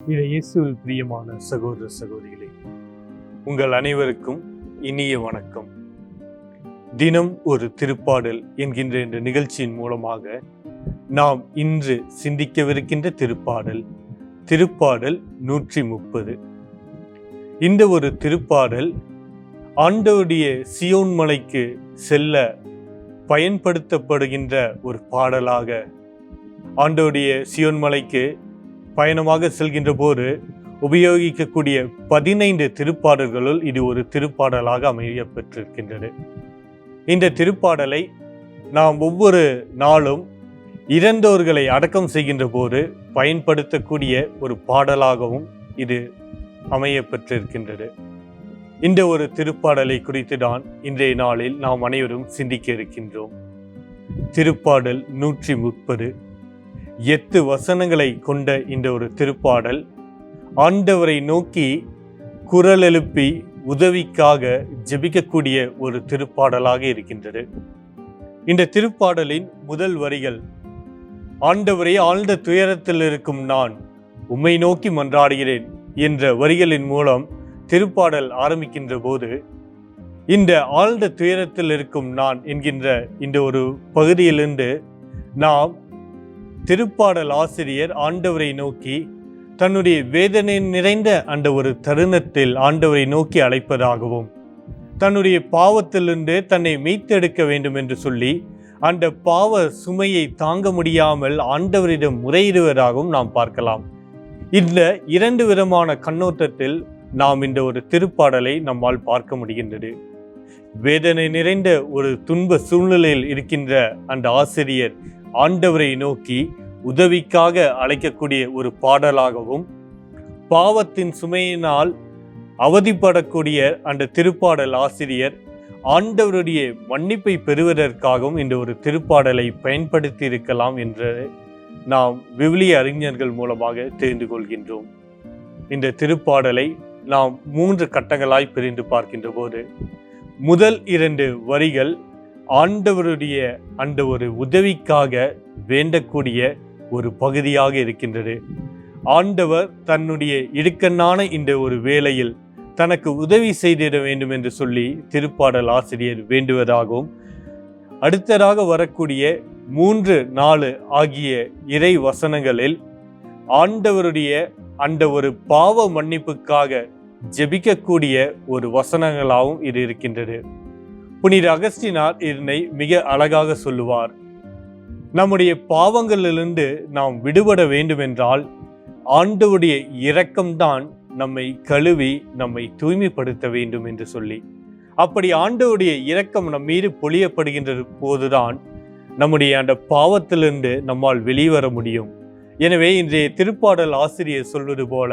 இது இயேசுவில் பிரியமான சகோதர சகோதரிகளே உங்கள் அனைவருக்கும் இனிய வணக்கம். தினம் ஒரு திருப்பாடல் என்கின்ற இந்த நிகழ்ச்சியின் மூலமாக நாம் இன்று சிந்திக்கவிருக்கின்ற திருப்பாடல் திருப்பாடல் நூற்றி முப்பது. இந்த ஒரு திருப்பாடல் ஆண்டவருடைய சியோன் மலைக்கு செல்ல பயன்படுத்தப்படுகின்ற ஒரு பாடலாக ஆண்டவருடைய சியோன் மலைக்கு பயணமாக செல்கின்ற போது உபயோகிக்கக்கூடிய பதினைந்து திருப்பாடல்களுள் இது ஒரு திருப்பாடலாக அமைய பெற்றிருக்கின்றது. இந்த திருப்பாடலை நாம் ஒவ்வொரு நாளும் இறந்தோர்களை அடக்கம் செய்கின்ற போது பயன்படுத்தக்கூடிய ஒரு பாடலாகவும் இது அமைய பெற்றிருக்கின்றது. இந்த ஒரு திருப்பாடலை குறித்து தான் இன்றைய நாளில் நாம் அனைவரும் சிந்திக்க இருக்கின்றோம். திருப்பாடல் நூற்றி முப்பது. எட்டு வசனங்களை கொண்ட இந்த ஒரு திருப்பாடல். ஆண்டவரை நோக்கி குரல் எழுப்பி உதவிக்காக ஜெபிக்கக்கூடிய ஒரு திருப்பாடலாக இருக்கின்றது. இந்த திருப்பாடலின் முதல் வரிகள் ஆண்டவரை ஆழ்ந்த துயரத்தில் இருக்கும் நான் உம்மை நோக்கி மன்றாடுகிறேன் என்ற வரிகளின் மூலம் திருப்பாடல் ஆரம்பிக்கின்ற போது இந்த ஆழ்ந்த துயரத்தில் இருக்கும் நான் என்கின்ற இந்த ஒரு பகுதியிலிருந்து நாம் திருப்பாடல் ஆசிரியர் ஆண்டவரை நோக்கி தன்னுடைய வேதனை நிறைந்த அந்த ஒரு தருணத்தில் ஆண்டவரை நோக்கி அழைப்பதாகவும் தன்னுடைய பாவத்திலிருந்து தன்னை மீட்டெடுக்க வேண்டும் என்று சொல்லி அந்த பாவ சுமையை தாங்க முடியாமல் ஆண்டவரிடம் முறையிடுவதாகவும் நாம் பார்க்கலாம். இந்த இரண்டு விதமான கண்ணோட்டத்தில் நாம் இந்த ஒரு திருப்பாடலை நம்மால் பார்க்க முடிகின்றது. வேதனை நிறைந்த ஒரு துன்ப சூழ்நிலையில் இருக்கின்ற அந்த ஆசிரியர் ஆண்டவரை நோக்கி உதவிக்காக அழைக்கக்கூடிய ஒரு பாடலாகவும் பாவத்தின் சுமையினால் அவதிப்படக்கூடிய அந்த திருப்பாடல் ஆசிரியர் ஆண்டவருடைய மன்னிப்பை பெறுவதற்காகவும் இந்த ஒரு திருப்பாடலை பயன்படுத்தி இருக்கலாம் என்று நாம் விவிலிய அறிஞர்கள் மூலமாக தெரிந்து கொள்கின்றோம். இந்த திருப்பாடலை நாம் மூன்று கட்டங்களாய் பிரிந்து பார்க்கின்ற போது முதல் இரண்டு வரிகள் ஆண்டவருடைய அந்த ஒரு உதவிக்காக வேண்டக்கூடிய ஒரு பகுதியாக இருக்கின்றது. ஆண்டவர் தன்னுடைய இடுக்கண்ணான இந்த ஒரு வேளையில் தனக்கு உதவி செய்திட வேண்டும் என்று சொல்லி திருப்பாடல் ஆசிரியர் வேண்டுவதாகவும் அடுத்ததாக வரக்கூடிய மூன்று நாலு ஆகிய இறை வசனங்களில் ஆண்டவருடைய அந்த ஒரு பாவ மன்னிப்புக்காக ஜெபிக்கக்கூடிய ஒரு வசனங்களாகவும் இது இருக்கின்றது. புனித அகஸ்டினார் இதனை மிக அழகாக சொல்லுவார். நம்முடைய பாவங்களிலிருந்து நாம் விடுபட வேண்டுமென்றால் ஆண்டவுடைய இரக்கம்தான் நம்மை கழுவி நம்மை தூய்மைப்படுத்த வேண்டும் என்று சொல்லி. அப்படி ஆண்டவுடைய இரக்கம் நம் மீது பொழியப்படுகின்ற போதுதான் நம்முடைய அந்த பாவத்திலிருந்து நம்மால் வெளிவர முடியும். எனவே இன்றைய திருப்பாடல் ஆசிரியர் சொல்வது போல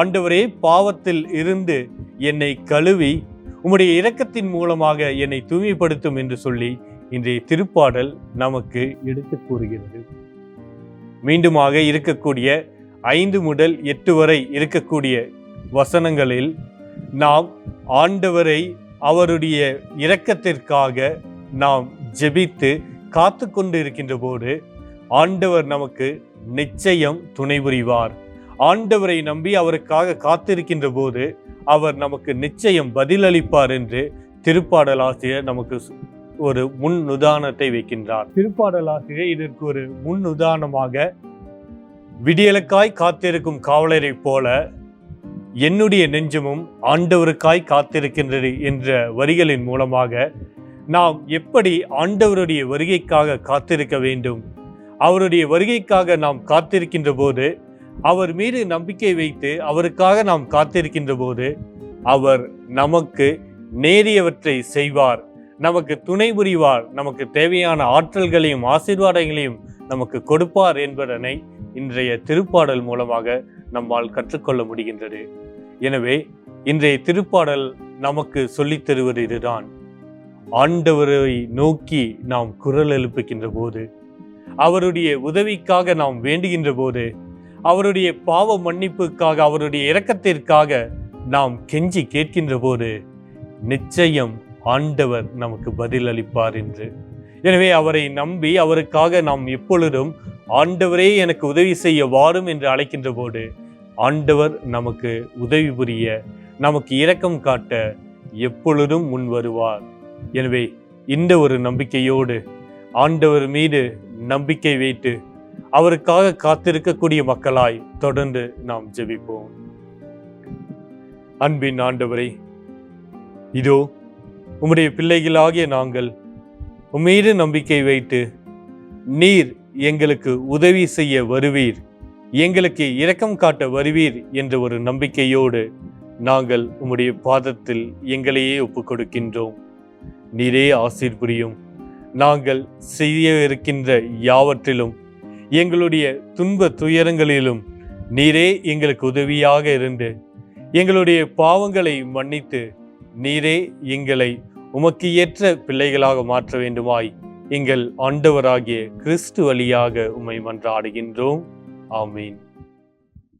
ஆண்டவரே பாவத்தில் இருந்து என்னை கழுவி உம்முடைய இரக்கத்தின் மூலமாக என்னை தூய்மைப்படுத்தும் என்று சொல்லி இன்றைய திருப்பாடல் நமக்கு எடுத்து கூறுகிறது. மீண்டுமாக இருக்கக்கூடிய ஐந்து முதல் எட்டு வரை இருக்கக்கூடிய வசனங்களில் நாம் ஆண்டவரை அவருடைய இரக்கத்திற்காக நாம் ஜெபித்து காத்து கொண்டு இருக்கின்ற போது ஆண்டவர் நமக்கு நிச்சயம் துணை புரிவார் ஆண்டவரை நம்பி அவருக்காக காத்திருக்கின்ற போது அவர் நமக்கு நிச்சயம் பதிலளிப்பார் என்று திருப்பாடல் ஆசிரியர் நமக்கு ஒரு முன் உதாரணத்தை வைக்கின்றார். திருப்பாடல் ஆசிரியர் இதற்கு ஒரு முன் உதாரணமாக விடியலுக்காய் காத்திருக்கும் காவலரை போல என்னுடைய நெஞ்சமும் ஆண்டவருக்காய் காத்திருக்கின்றது என்ற வரிகளின் மூலமாக நாம் எப்படி ஆண்டவருடைய வருகைக்காக காத்திருக்க வேண்டும்? அவருடைய வருகைக்காக நாம் காத்திருக்கின்ற போது அவர் மீது நம்பிக்கை வைத்து அவருக்காக நாம் காத்திருக்கின்ற போது அவர் நமக்கு நேரியவற்றை செய்வார். நமக்கு துணை புரிவார். நமக்கு தேவையான ஆற்றல்களையும் ஆசீர்வாதங்களையும் நமக்கு கொடுப்பார் என்பதனை இன்றைய திருப்பாடல் மூலமாக நம்மால் கற்றுக்கொள்ள முடிகின்றது. எனவே இன்றைய திருப்பாடல் நமக்கு சொல்லித் தருவது இதுதான். ஆண்டவரை நோக்கி நாம் குரல் எழுப்புகின்ற போது அவருடைய உதவிக்காக நாம் வேண்டுகின்ற போது அவருடைய பாவ மன்னிப்புக்காக அவருடைய இரக்கத்திற்காக நாம் கெஞ்சி கேட்கின்ற போது நிச்சயம் ஆண்டவர் நமக்கு பதில் அளிப்பார் என்று. எனவே அவரை நம்பி அவருக்காக நாம் எப்பொழுதும் ஆண்டவரே எனக்கு உதவி செய்ய வாரும் என்று அழைக்கின்ற போது ஆண்டவர் நமக்கு உதவி புரிய நமக்கு இரக்கம் காட்ட எப்பொழுதும் முன் வருவார். எனவே இந்த ஒரு நம்பிக்கையோடு ஆண்டவர் மீது நம்பிக்கை வைத்து அவருக்காக காத்திருக்கக்கூடிய மக்களாய் தொடர்ந்து நாம் ஜெபிப்போம். அன்பின் ஆண்டவரை இதோ உம்முடைய பிள்ளைகளாகிய நாங்கள் உம்மீது நம்பிக்கை வைத்து நீர் எங்களுக்கு உதவி செய்ய வருவீர் எங்களுக்கு இரக்கம் காட்ட வருவீர் என்ற ஒரு நம்பிக்கையோடு நாங்கள் உம்முடைய பாதத்தில் எங்களையே ஒப்புக் கொடுக்கின்றோம் நீரே ஆசீர் புரியும். நாங்கள் செய்ய இருக்கின்ற யாவற்றிலும் எங்களுடைய துன்ப துயரங்களிலும் நீரே எங்களுக்கு உதவியாக இருந்து எங்களுடைய பாவங்களை மன்னித்து நீரே எங்களை உமக்கு ஏற்ற பிள்ளைகளாக மாற்ற வேண்டுமாய் எங்கள் ஆண்டவராகிய கிறிஸ்து வழியாக உம்மை மன்றாடுகின்றோம். ஆமீன்.